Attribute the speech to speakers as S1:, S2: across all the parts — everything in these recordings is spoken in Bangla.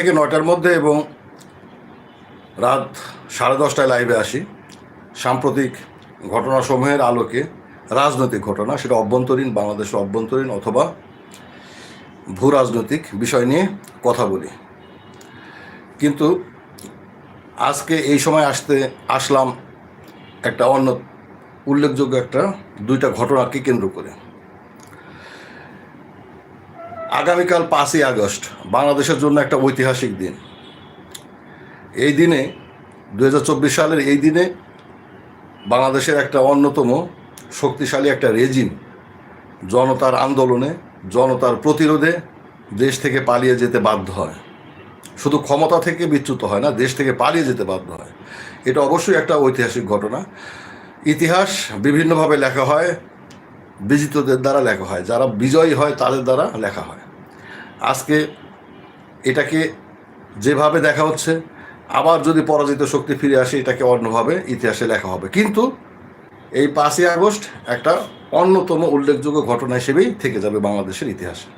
S1: থেকে নয়টার মধ্যে এবং রাত সাড়ে দশটায় লাইভে আসি। সাম্প্রতিক ঘটনাসমূহের আলোকে রাজনৈতিক ঘটনা, সেটা অভ্যন্তরীণ, বাংলাদেশের অভ্যন্তরীণ অথবা ভূ রাজনৈতিক বিষয় নিয়ে কথা বলি। কিন্তু আজকে এই সময় আসতে, আসলাম একটা অন্য উল্লেখযোগ্য একটা, দুইটা ঘটনাকে কেন্দ্র করে। আগামীকাল পাঁচই আগস্ট, বাংলাদেশের জন্য একটা ঐতিহাসিক দিন। এই দিনে দু হাজার চব্বিশ সালের এই দিনে বাংলাদেশের একটা অন্যতম শক্তিশালী একটা রেজিম, জনতার আন্দোলনে, জনতার প্রতিরোধে দেশ থেকে পালিয়ে যেতে বাধ্য হয়। শুধু ক্ষমতা থেকে বিচ্যুত হয় না, দেশ থেকে পালিয়ে যেতে বাধ্য হয়। এটা অবশ্যই একটা ঐতিহাসিক ঘটনা। ইতিহাস বিভিন্নভাবে লেখা হয় বিজিতদের দ্বারা লেখা হয়, যারা বিজয়ী হয় তাদের দ্বারা লেখা হয়। আজকে এটাকে যেভাবে দেখা হচ্ছে, আবার যদি পরাজিত শক্তি ফিরে আসে, এটাকে অন্যভাবে ইতিহাসে লেখা হবে। কিন্তু এই পাঁচই আগস্ট একটা অন্যতম উল্লেখযোগ্য ঘটনা হিসেবেই থেকে যাবে বাংলাদেশের ইতিহাসে।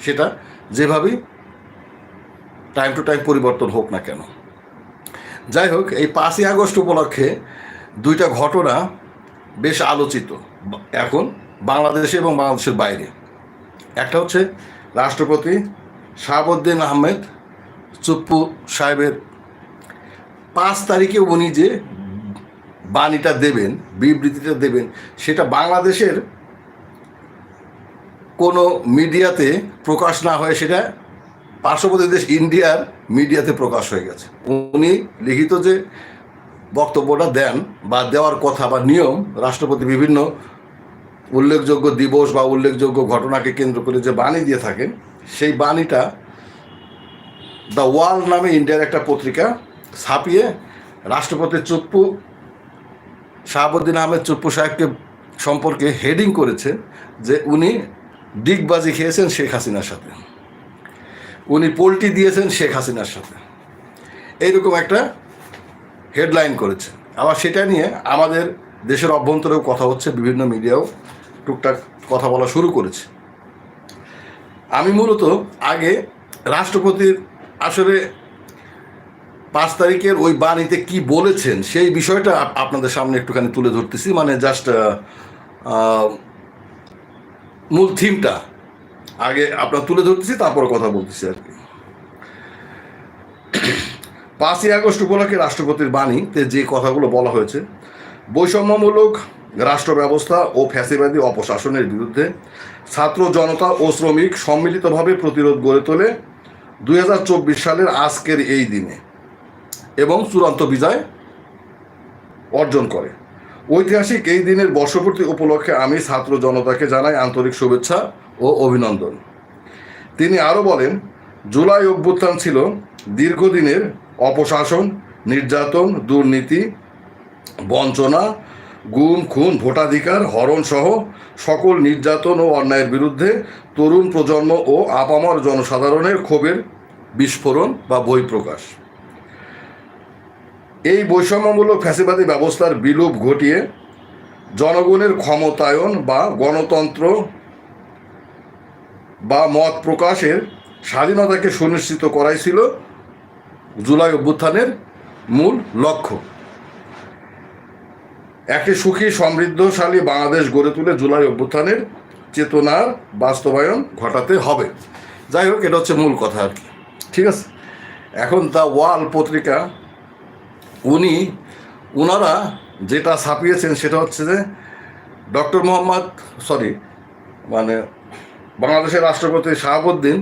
S1: সেটা যেভাবেই টাইম টু টাইম পরিবর্তন হোক না কেন। যাই হোক, এই পাঁচই আগস্ট উপলক্ষে দুইটা ঘটনা বেশ আলোচিত। এখন বাংলাদেশে এবং বাংলাদেশের বাইরে। একটা হচ্ছে রাষ্ট্রপতি শাহাবুদ্দিন আহমেদ চুপ্পু সাহেবের পাঁচ তারিখে উনি যে বাণীটা দেবেন, বিবৃতিটা দেবেন, সেটা বাংলাদেশের কোনো মিডিয়াতে প্রকাশ না হয়ে সেটা পার্শ্ববর্তী দেশ ইন্ডিয়ার মিডিয়াতে প্রকাশ হয়ে গেছে। উনি লিখিত যে বক্তব্যটা দেন বা দেওয়ার কথা বা নিয়ম রাষ্ট্রপতি বিভিন্ন উল্লেখযোগ্য দিবস বা উল্লেখযোগ্য ঘটনাকে কেন্দ্র করে যে বাণী দিয়ে থাকেন, সেই বাণীটা দ্য ওয়ার্ল্ড নামে ইন্ডিয়ার একটা পত্রিকা ছাপিয়ে রাষ্ট্রপতি চুপ্পু, শাহাবুদ্দিন আহমেদ চুপ্পু সাহেবকে সম্পর্কে হেডিং করেছে যে উনি ডিগবাজি খেয়েছেন শেখ হাসিনার সাথে। উনি পোলট্রি দিয়েছেন শেখ হাসিনার সাথে। এইরকম একটা হেডলাইন করেছে। আবার সেটা নিয়ে আমাদের দেশের অভ্যন্তরেও কথা হচ্ছে, বিভিন্ন মিডিয়াও টুকটাক কথা বলা শুরু করেছে। আমি মূলত আগে রাষ্ট্রপতির আসলে পাঁচ তারিখের ওই বাণীতে কি বলেছেন সেই বিষয়টা আপনাদের সামনে একটুখানি তুলে ধরতেছি। মানে জাস্ট মূল থিমটা আগে আপনার তুলে ধরতেছি, তারপর কথা বলতেছি আর কি। পাঁচই আগস্ট উপলক্ষে রাষ্ট্রপতির বাণীতে যে কথাগুলো বলা হয়েছে বৈষম্যমূলক রাষ্ট্র ব্যবস্থা ও ফ্যাসিবাদী অপশাসনের বিরুদ্ধে ছাত্র জনতা ও শ্রমিক সম্মিলিতভাবে প্রতিরোধ গড়ে তোলে দুই হাজার চব্বিশ সালের আজকের এই দিনে এবং চূড়ান্ত বিজয় অর্জন করে। ঐতিহাসিক এই দিনের বর্ষপূর্তি উপলক্ষে আমি ছাত্র জনতাকে জানাই আন্তরিক শুভেচ্ছা ও অভিনন্দন। তিনি আরও বলেন, জুলাই অভ্যুত্থান ছিল দীর্ঘদিনের অপশাসন, নির্যাতন, দুর্নীতি বঞ্চনা, গুম, খুন, ভোটাধিকার, হরণ সহ সকল নির্যাতন ও অন্যায়ের বিরুদ্ধে তরুণ প্রজন্ম ও আপামর জনসাধারণের ক্ষোভের বিস্ফোরণ বা বহিঃপ্রকাশ। এই বৈষম্যমূলক ফ্যাসিবাদী ব্যবস্থার বিলোপ ঘটিয়ে জনগণের ক্ষমতায়ন বা গণতন্ত্র বা মত প্রকাশের স্বাধীনতাকে সুনিশ্চিত করাই ছিল জুলাই অভ্যুত্থানের মূল লক্ষ্য। একটি সুখী, সমৃদ্ধশালী বাংলাদেশ গড়ে তুলে জুলাই অভ্যুত্থানের চেতনার বাস্তবায়ন ঘটাতে হবে। যাই হোক, এটা হচ্ছে মূল কথা আর কি। ঠিক আছে? এখন দ্য ওয়াল পত্রিকা, উনি ওনারা যেটা ছাপিয়েছেন সেটা হচ্ছে যে ডক্টর মোহাম্মদ, সরি মানে বাংলাদেশের রাষ্ট্রপতি শাহাবুদ্দিন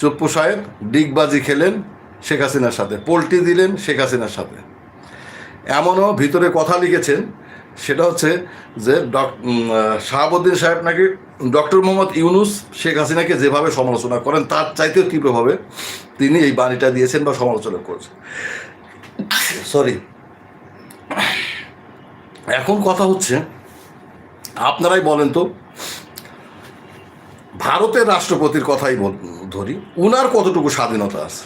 S1: চুপ্পু সাহেব ডিগবাজি খেলেন শেখ হাসিনার সাথে, পোল্ট্রি দিলেন শেখ হাসিনার সাথে। এমনও ভিতরে কথা লিখেছেন সেটা হচ্ছে যে শাহাবুদ্দিন সাহেব নাকি ডক্টর মোহাম্মদ ইউনুস, শেখ হাসিনাকে যেভাবে সমালোচনা করেন, তার চাইতেও তীব্রভাবে তিনি এই বাণীটা দিয়েছেন বা সমালোচনা করেছেন। সরি এখন কথা হচ্ছে, আপনারাই বলেন তো, ভারতের রাষ্ট্রপতির কথাই ধরি, উনার কতটুকু স্বাধীনতা আছে?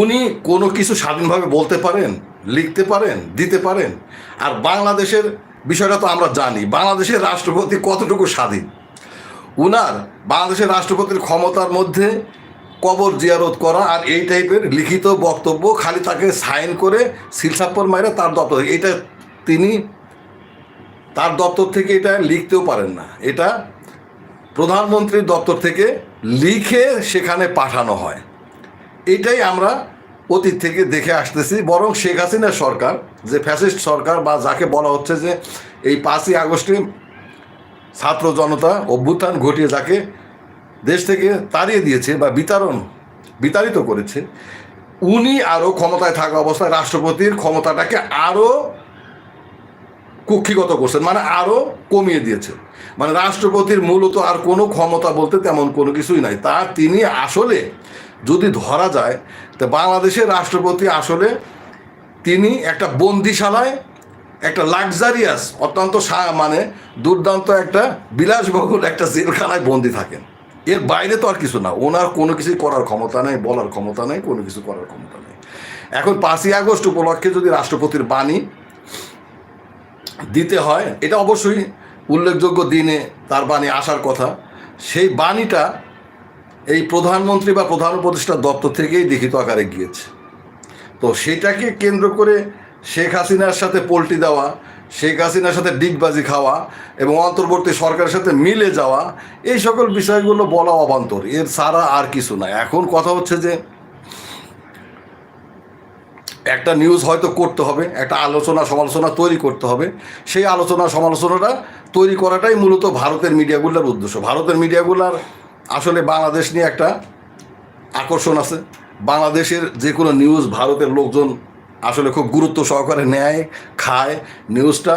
S1: উনি কোনো কিছু স্বাধীনভাবে বলতে পারেন? লিখতে পারেন, দিতে পারেন। আর বাংলাদেশের বিষয়টা তো আমরা জানি, বাংলাদেশের রাষ্ট্রপতি কতটুকু স্বাধীন? উনার বাংলাদেশের রাষ্ট্রপতির ক্ষমতার মধ্যে কবর জিয়ারত করা আর এই টাইপের লিখিত বক্তব্য খালি তাকে সাইন করে সিলসাপ্পর মাইরে তার দপ্তর, এটা তিনি তার দপ্তর থেকে এটা লিখতেও পারেন না। এটা প্রধানমন্ত্রীর দপ্তর থেকে লিখে সেখানে পাঠানো হয়। এটাই আমরা অতীত থেকে দেখে আসতেছি, বরং শেখ হাসিনার সরকার, যে ফ্যাসিস্ট সরকার বা যাকে বলা হচ্ছে যে এই পাঁচই আগস্টে ছাত্র জনতা অভ্যুত্থান ঘটিয়ে যাকে দেশ থেকে তাড়িয়ে দিয়েছে বা বিতারণ, বিতাড়িত করেছে, উনি আরও ক্ষমতায় থাকা অবস্থায় রাষ্ট্রপতির ক্ষমতাটাকে আরও কুক্ষিগত করছেন মানে আরও কমিয়ে দিয়েছেন মানে রাষ্ট্রপতির মূলত আর কোনো ক্ষমতা বলতে তেমন কোনো কিছুই নাই। তা তিনি আসলে যদি ধরা যায়, তা বাংলাদেশের রাষ্ট্রপতি আসলে তিনি একটা বন্দিশালায় একটা লাক্সারিয়াস, অত্যন্ত মানে দুর্দান্ত একটা বিলাসবহুল একটা জেলখানায় বন্দি থাকেন। এর বাইরে তো আর কিছু না। ওনার কোনো কিছুই করার ক্ষমতা নেই, বলার ক্ষমতা নেই, কোনো কিছু করার ক্ষমতা নেই। এখন পাঁচই আগস্ট উপলক্ষে যদি রাষ্ট্রপতির বাণী দিতে হয়। এটা অবশ্যই উল্লেখযোগ্য দিনে তার বাণী আসার কথা। সেই বাণীটা এই প্রধানমন্ত্রী বা প্রধান উপদেষ্টা দপ্তর থেকেই লিখিত আকারে গিয়েছে। তো সেটাকে কেন্দ্র করে শেখ হাসিনার সাথে পোল্টি দেওয়া, শেখ হাসিনার সাথে ডিগবাজি খাওয়া এবং অন্তর্বর্তী সরকারের সাথে মিলে যাওয়া, এই সকল বিষয়গুলো বলা অবান্তর। এর ছাড়া আর কিছু না। এখন কথা হচ্ছে যে একটা নিউজ হয়তো করতে হবে, একটা আলোচনা সমালোচনা তৈরি করতে হবে। সেই আলোচনা সমালোচনাটা তৈরি করাটাই মূলত ভারতের মিডিয়াগুলোর উদ্দেশ্য। ভারতের মিডিয়াগুলোর আসলে বাংলাদেশ নিয়ে একটা আকর্ষণ আছে। বাংলাদেশের যে কোনো নিউজ ভারতের লোকজন আসলে খুব গুরুত্ব সহকারে নেয়, খায়। নিউজটা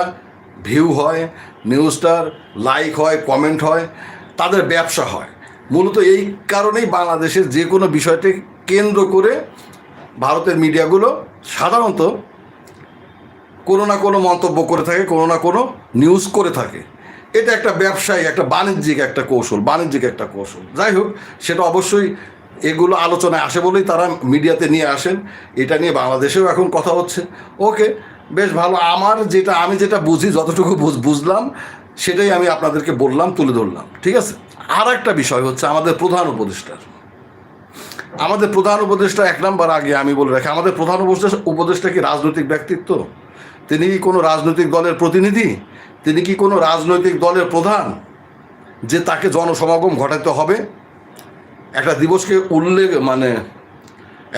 S1: ভিউ হয় নিউজটার লাইক হয় কমেন্ট হয়, তাদের ব্যবসা হয়। মূলত এই কারণেই বাংলাদেশের যে কোনো বিষয়টি কেন্দ্র করে ভারতের মিডিয়াগুলো সাধারণত কোনো না কোনো মন্তব্য করে থাকে, কোনো না কোনো নিউজ করে থাকে। এটা একটা ব্যবসায়ী একটা বাণিজ্যিক একটা কৌশল, বাণিজ্যিক একটা কৌশল। যাই হোক, সেটা অবশ্যই এগুলো আলোচনায় আসে বলেই তারা মিডিয়াতে নিয়ে আসেন। এটা নিয়ে বাংলাদেশেও এখন কথা হচ্ছে। ওকে, বেশ ভালো। আমার যেটা, আমি যেটা বুঝি, যতটুকু বুঝ- বুঝলাম, সেটাই আমি আপনাদেরকে বললাম, তুলে ধরলাম। ঠিক আছে? আর একটা বিষয় হচ্ছে আমাদের প্রধান উপদেষ্টার। আমাদের প্রধান উপদেষ্টা এক নাম্বার আগে আমি বলে রাখি, আমাদের প্রধান উপদেষ্টা উপদেষ্টা কি রাজনৈতিক ব্যক্তিত্ব? তিনি কি কোনো রাজনৈতিক দলের প্রতিনিধি? তিনি কি কোনো রাজনৈতিক দলের প্রধান যে তাকে জনসমাগম ঘটাতে হবে? একটা দিবসকে উল্লেখ মানে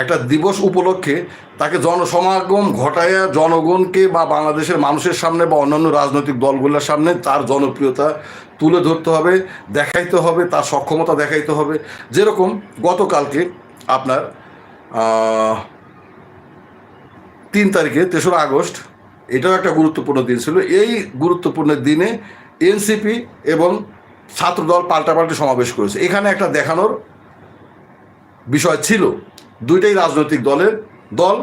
S1: একটা দিবস উপলক্ষে তাকে জনসমাগম ঘটাইয়া জনগণকে বা বাংলাদেশের মানুষের সামনে বা অন্যান্য রাজনৈতিক দলগুলোর সামনে তার জনপ্রিয়তা তুলে ধরতে হবে, দেখাইতে হবে, তার সক্ষমতা দেখাইতে হবে। যেরকম গতকালকে আপনার তিন তারিখে, তেসরা আগস্ট, এটাও একটা গুরুত্বপূর্ণ দিন ছিল। এই গুরুত্বপূর্ণ দিনে এনসিপি এবং ছাত্রদল পাল্টাপাল্টি সমাবেশ করেছে। এখানে একটা দেখানোর বিষয় ছিল। দুইটাই রাজনৈতিক দলের দল।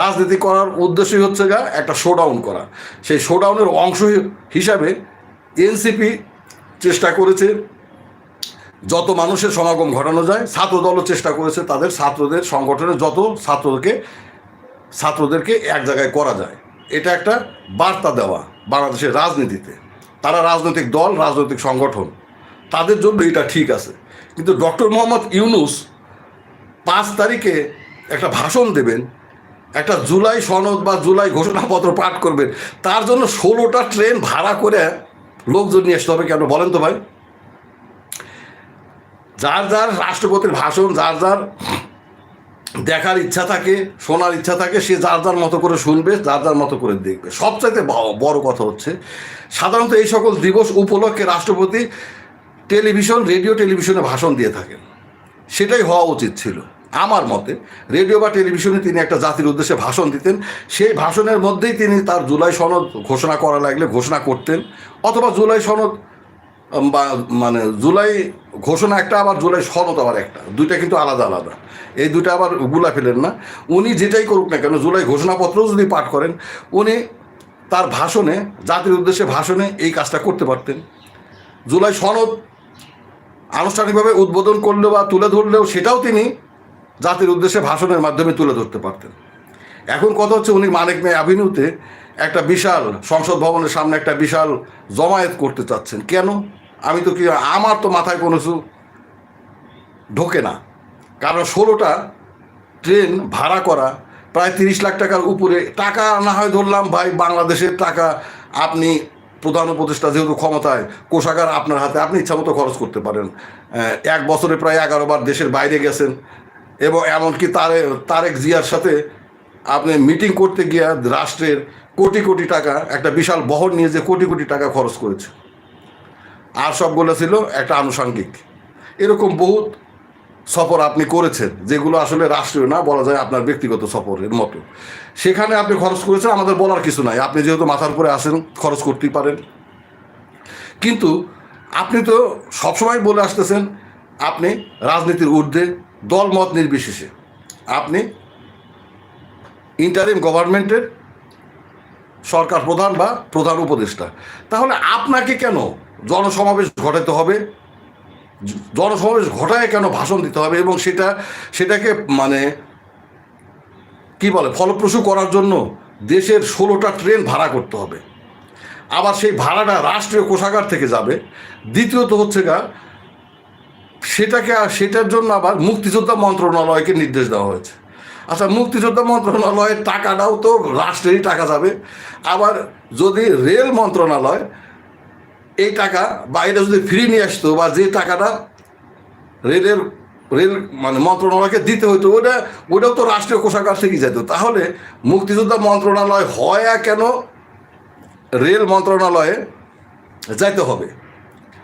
S1: রাজনীতি করার উদ্দেশ্যই হচ্ছে গা একটা শোডাউন করা। সেই শোডাউনের অংশ হিসাবে এনসিপি চেষ্টা করেছে যত মানুষের সমাগম ঘটানো যায়, ছাত্রদলও চেষ্টা করেছে তাদের, ছাত্রদের সংগঠনের যত ছাত্রদেরকে ছাত্রদেরকে এক জায়গায় করা যায়। এটা একটা বার্তা দেওয়া বাংলাদেশের রাজনীতিতে। তারা রাজনৈতিক দল, রাজনৈতিক সংগঠন, তাদের জন্য এটা ঠিক আছে। কিন্তু ডক্টর মোহাম্মদ ইউনুস পাঁচ তারিখে একটা ভাষণ দেবেন, একটা জুলাই সনদ বা জুলাই ঘোষণাপত্র পাঠ করবেন, তার জন্য ষোলোটা ট্রেন ভাড়া করে লোকজন নিয়ে আসতে হবে কেন বলেন তো ভাই? যার যার রাষ্ট্রপতির ভাষণ, যার যার দেখার ইচ্ছা থাকে, শোনার ইচ্ছা থাকে, সে যার যার মতো করে শুনবে, যার যার মতো করে দেখবে। সবচাইতে বড় কথা হচ্ছে, সাধারণত এই সকল দিবস উপলক্ষে রাষ্ট্রপতি টেলিভিশন, রেডিও টেলিভিশনে ভাষণ দিয়ে থাকেন। সেটাই হওয়া উচিত ছিল। আমার মতে, রেডিও বা টেলিভিশনে তিনি একটা জাতির উদ্দেশ্যে ভাষণ দিতেন। সেই ভাষণের মধ্যেই তিনি তার জুলাই সনদ ঘোষণা করা লাগলে ঘোষণা করতেন। অথবা জুলাই সনদ বা মানে জুলাই ঘোষণা একটা, আবার জুলাই সনদ আবার একটা। দুইটা কিন্তু আলাদা আলাদা। এই দুইটা আবারগুলা ফেলেন না। উনি যেটাই করুক না কেন, জুলাই ঘোষণাপত্রও যদি পাঠ করেন, উনি তার ভাষণে, জাতির উদ্দেশ্যে ভাষণে এই কাজটা করতে পারতেন। জুলাই সনদ আনুষ্ঠানিকভাবে উদ্বোধন করলেও বা তুলে ধরলেও সেটাও তিনি জাতির উদ্দেশ্যে ভাষণের মাধ্যমে তুলে ধরতে পারতেন। এখন কথা হচ্ছে উনি মানিক মেয়ে অ্যাভিনিউতে একটা বিশাল সংসদ ভবনের সামনে একটা বিশাল জমায়েত করতে চাচ্ছেন। কেন? আমি তো কি, আমার তো মাথায় কোনো কিছু ঢোকে না। কারণ ষোলোটা ট্রেন ভাড়া করা প্রায় তিরিশ লাখ টাকার উপরে। টাকা না হয় ধরলাম, ভাই, বাংলাদেশের টাকা আপনি প্রধান উপদেষ্টা যেহেতু ক্ষমতায়, কোষাগার আপনার হাতে, আপনি ইচ্ছা মতো খরচ করতে পারেন। এক বছরে প্রায় এগারো বার দেশের বাইরে গেছেন। এবং এমনকি তারে, তারেক জিয়ার সাথে আপনি মিটিং করতে গিয়া রাষ্ট্রের কোটি কোটি টাকা, একটা বিশাল বহর নিয়ে যে কোটি কোটি টাকা খরচ করেছে। আর সবগুলো ছিল একটা আনুষঙ্গিক। এরকম বহুত সফর আপনি করেছেন, যেগুলো আসলে রাষ্ট্রীয় না, বলা যায় আপনার ব্যক্তিগত সফরের মতো। সেখানে আপনি খরচ করেছেন, আমাদের বলার কিছু নাই। আপনি যেহেতু মাথার উপরে আসেন খরচ করতেই পারেন। কিন্তু আপনি তো সবসময় বলে আসতেছেন, আপনি রাজনীতির ঊর্ধ্বে, দলমত নির্বিশেষে। আপনি ইন্টারিম গভর্নমেন্টের সরকার প্রধান বা প্রধান উপদেষ্টা। তাহলে আপনাকে কেন জনসমাবেশ ঘটাতে হবে। জনসমাবেশ ঘটায় কেন ভাষণ দিতে হবে? এবং সেটা, সেটাকে মানে কি বলে, ফলপ্রসূ করার জন্য দেশের ষোলোটা ট্রেন ভাড়া করতে হবে। আবার সেই ভাড়াটা রাষ্ট্রীয় কোষাগার থেকে যাবে। দ্বিতীয়ত হচ্ছে গা, সেটাকে সেটার জন্য আবার মুক্তিযোদ্ধা মন্ত্রণালয়কে নির্দেশ দেওয়া হয়েছে। আচ্ছা মুক্তিযোদ্ধা মন্ত্রণালয়ের টাকাটাও তো রাষ্ট্রেরই টাকা যাবে। আবার যদি রেল মন্ত্রণালয় এই টাকা বাইরে যদি ফ্রি নিয়ে আসতো বা যে টাকাটা রেলের, রেল মানে মন্ত্রণালয়কে দিতে হতো, ওটা, ওটাও তো রাষ্ট্রীয় কোষাগার থেকেই যেত। তাহলে মুক্তিযোদ্ধা মন্ত্রণালয় হয় কেন রেল মন্ত্রণালয়ে যাইতে হবে?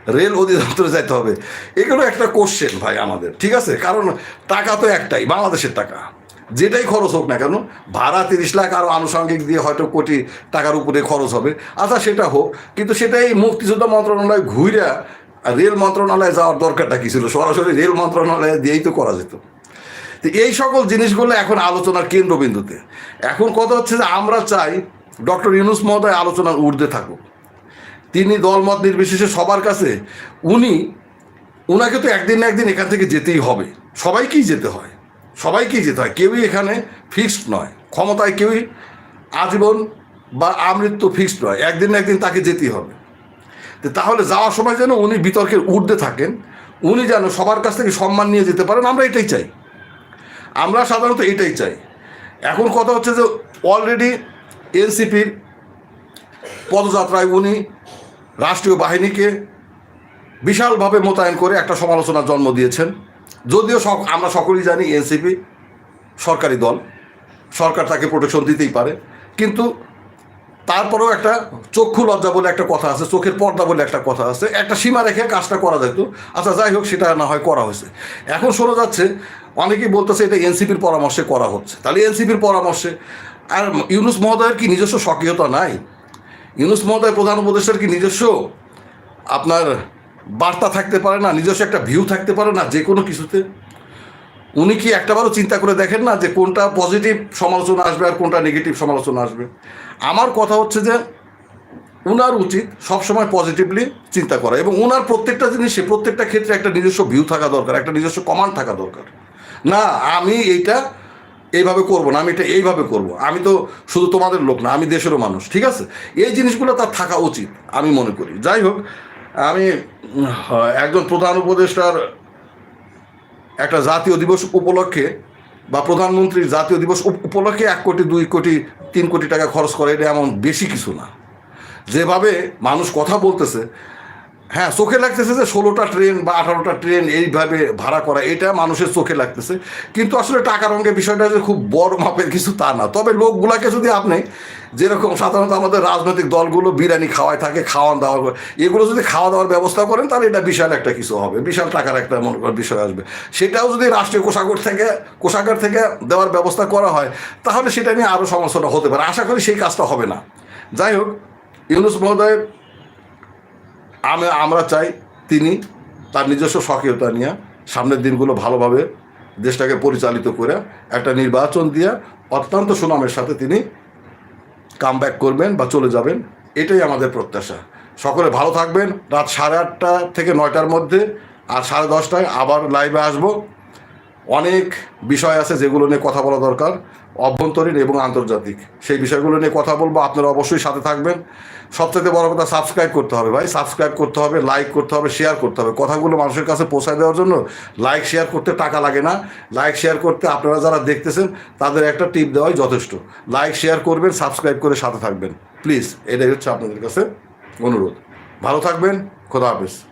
S1: রেল অধিদপ্তরে যাইতে হবে। এগুলো একটা কোশ্চেন ভাই আমাদের, ঠিক আছে? কারণ টাকা তো একটাই, বাংলাদেশের টাকা। যেটাই খরচ হোক না কেন, ভাড়া তিরিশ লাখ আরও আনুষঙ্গিক দিয়ে হয়তো কোটি টাকার উপরে খরচ হবে। আচ্ছা সেটা হোক, কিন্তু সেটাই মুক্তিযোদ্ধা মন্ত্রণালয় ঘুরে রেল মন্ত্রণালয়ে যাওয়ার দরকারটা কী ছিল? সরাসরি রেল মন্ত্রণালয়ে দিয়েই তো করা যেত। তো এই সকল জিনিসগুলো এখন আলোচনার কেন্দ্রবিন্দুতে। এখন কথা হচ্ছে যে আমরা চাই ডক্টর ইউনুস মহোদয় আলোচনার ঊর্ধ্বে থাকুক। তিনি দলমত নির্বিশেষে সবার কাছে, উনি ওনাকে তো একদিন না একদিন এখান থেকে যেতেই হবে। সবাইকেই যেতে হয়। সবাইকেই যেতে হয়। কেউই এখানে ফিক্সড নয়। ক্ষমতায় কেউই আজীবন বা আমৃত্যু ফিক্সড নয়। একদিন না একদিন তাকে যেতেই হবে। তাহলে যাওয়ার সময় যেন উনি বিতর্কের ঊর্ধ্বে থাকেন। উনি যেন সবার কাছ থেকে সম্মান নিয়ে যেতে পারেন, আমরা এটাই চাই। আমরা সাধারণত এটাই চাই। এখন কথা হচ্ছে যে অলরেডি এনসিপির পদযাত্রায় উনি রাষ্ট্রীয় বাহিনীকে বিশালভাবে মোতায়েন করে একটা সমালোচনার জন্ম দিয়েছেন। যদিও আমরা সকলেই জানি এনসিপি সরকারি দল, সরকার তাকে প্রোটেকশন দিতেই পারে, কিন্তু তারপরেও একটা চক্ষু লজ্জা বলে একটা কথা আছে, চোখের পর্দা বলে একটা কথা আছে, একটা সীমা রেখে কাজটা করা যেত আচ্ছা যাই হোক, সেটা না হয় করা হয়েছে। এখন শোনা যাচ্ছে, অনেকেই বলতেছে এটা এনসিপির পরামর্শে করা হচ্ছে। তাহলে এনসিপির পরামর্শে, আর ইউনুস মহোদয়ের কি নিজস্ব সক্রিয়তা নাই? ইউনুস মহোদয় প্রধান উপদেষ্টার কি নিজস্ব আপনার বার্তা থাকতে পারে না, নিজস্ব একটা ভিউ থাকতে পারে না, যে কোনো কিছুতে। উনি কি একটাবারও চিন্তা করে দেখেন না যে কোনটা পজিটিভ সমালোচনা আসবে আর কোনটা নেগেটিভ সমালোচনা আসবে? আমার কথা হচ্ছে যে, উনার উচিত সবসময় পজিটিভলি চিন্তা করা এবং উনার প্রত্যেকটা জিনিসে, প্রত্যেকটা ক্ষেত্রে একটা নিজস্ব ভিউ থাকা দরকার, একটা নিজস্ব কমান্ড থাকা দরকার। না, আমি এইটা এইভাবে করব না, আমি এটা এইভাবে করব। আমি তো শুধু তোমাদের লোক না, আমি দেশেরও মানুষ, ঠিক আছে? এই জিনিসগুলো তার থাকা উচিত, আমি মনে করি। যাই হোক আমি একজন প্রধান উপদেষ্টার একটা জাতীয় দিবস উপলক্ষে বা প্রধানমন্ত্রীর জাতীয় দিবস উপ- উপলক্ষে এক কোটি, দুই কোটি, তিন কোটি টাকা খরচ করে এটা এমন বেশি কিছু না। যেভাবে মানুষ কথা বলতেছে হ্যাঁ চোখে লাগতেছে যে ষোলোটা ট্রেন বা আঠারোটা ট্রেন এইভাবে ভাড়া করা, এটা মানুষের চোখে লাগতেছে। কিন্তু আসলে টাকার অঙ্কে বিষয়টা যে খুব বড় মাপের কিছু তা না। তবে লোকগুলাকে যদি আপনি যেরকম সাধারণত আমাদের রাজনৈতিক দলগুলো বিরিয়ানি খাওয়ায় থাকে, খাওয়ান দাওয়া করে, এগুলো যদি খাওয়া দাওয়ার ব্যবস্থা করেন, তাহলে এটা বিশাল একটা কিছু হবে। বিশাল টাকার একটা মনে করার বিষয় আসবে। সেটাও যদি রাষ্ট্রীয় কোষাগার থেকে কোষাগার থেকে দেওয়ার ব্যবস্থা করা হয়, তাহলে সেটা নিয়ে আরও সমস্যাটা হতে পারে। আশা করি সেই কাজটা হবে না। যাই হোক, ইউনুস মহোদয়ের আমি, আমরা চাই তিনি তার নিজস্ব সক্রিয়তা নিয়ে সামনের দিনগুলো ভালোভাবে দেশটাকে পরিচালিত করে একটা নির্বাচন দিয়ে অত্যন্ত সুনামের সাথে তিনি কাম করবেন বা চলে যাবেন, এটাই আমাদের প্রত্যাশা। সকলে ভালো থাকবেন। রাত সাড়ে আটটা থেকে নয়টার মধ্যে আর সাড়ে দশটায় আবার লাইভে আসব। অনেক বিষয় আছে যেগুলো নিয়ে কথা বলা দরকার। অভ্যন্তরীণ এবং আন্তর্জাতিক। সেই বিষয়গুলো নিয়ে কথা বলব, আপনারা অবশ্যই সাথে থাকবেন। সবথেকে বড় কথা সাবস্ক্রাইব করতে হবে ভাই। সাবস্ক্রাইব করতে হবে লাইক করতে হবে শেয়ার করতে হবে। কথাগুলো মানুষের কাছে পৌঁছায় দেওয়ার জন্য লাইক শেয়ার করতে টাকা লাগে না। লাইক শেয়ার করতে আপনারা যারা দেখতেছেন, তাদের একটা টিপ দেওয়াই যথেষ্ট। লাইক শেয়ার করবেন সাবস্ক্রাইব করে সাথে থাকবেন। প্লিজ এটাই হচ্ছে আপনাদের কাছে অনুরোধ। ভালো থাকবেন, খোদা হাফেজ।